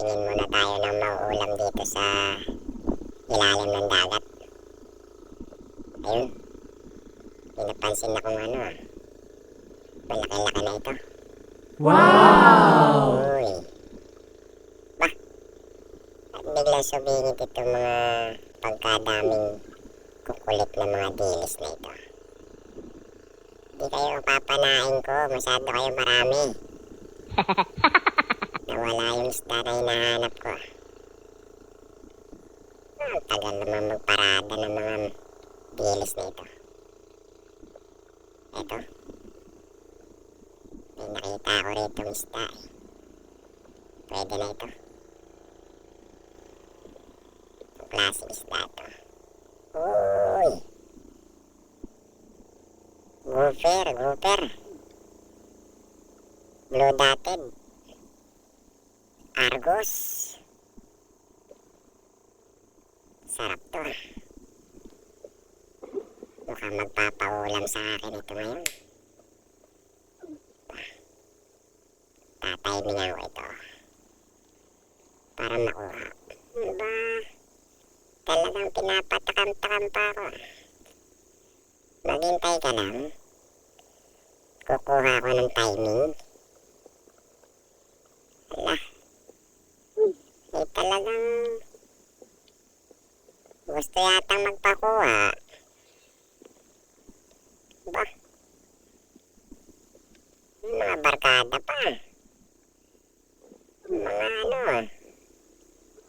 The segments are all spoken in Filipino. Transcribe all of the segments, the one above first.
tingin muna tayo ng mauulam dito sa ilalim ng dagat. Ayun. May napansin akong ano ah. Malaki-laki na ito. Wow! Uy. Bah. At biglang sumingit itong mga pagkadaming kukulit na mga dilis na ito. Di kayo papanain ko. Masyado kayo marami. Nawala yung isda na hinahanap ko. Ang tagal naman magparada ng mga dilis na ito. May nakita ako rito isda eh. Pwede na ito. Ang klaseng isda ito. Uy! Gopher, gopher. Blue dotted. Argos. Sarap to. ah. Mukhang magpapaulam sa akin ito ngayon. Tatimingan ko ito. Para makuha. Ba? Talagang pinapatakam-takam pa ako. Maghintay ka lang. Kukuha ako ng timing. Talagang gusto yatang magpakuha. Ba? Mga barkada pa. Mga ano,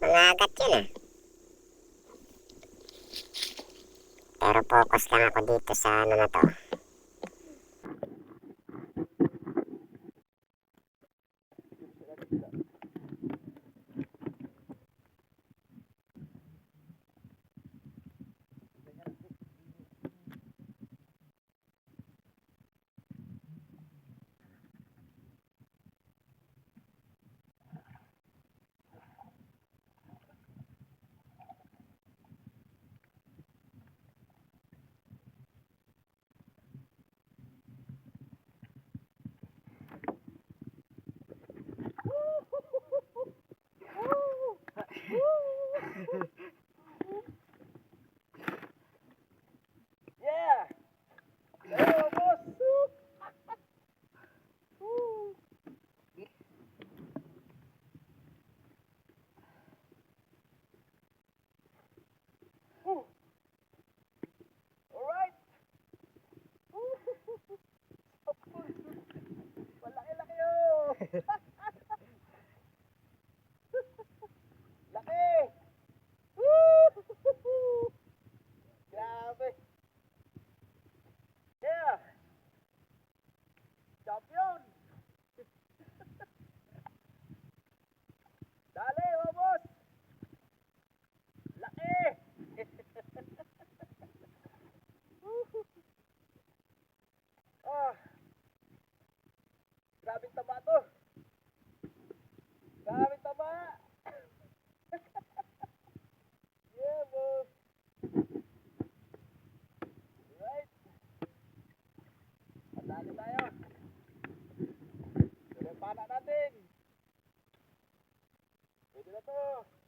mga agat yun ah. Pero focus lang ako dito sa ano na to. Yeah! Yeah, boss! Woo! Woo! Alright! Woo! Malaki-laki yun! Laki! Grabe! Yeah! Champion! Dali, vamos! Laki! ah! Grabe taba to! Grabe taba! yeah, boss! Right! Madali tayo. Yung pana natin. Pwede na to.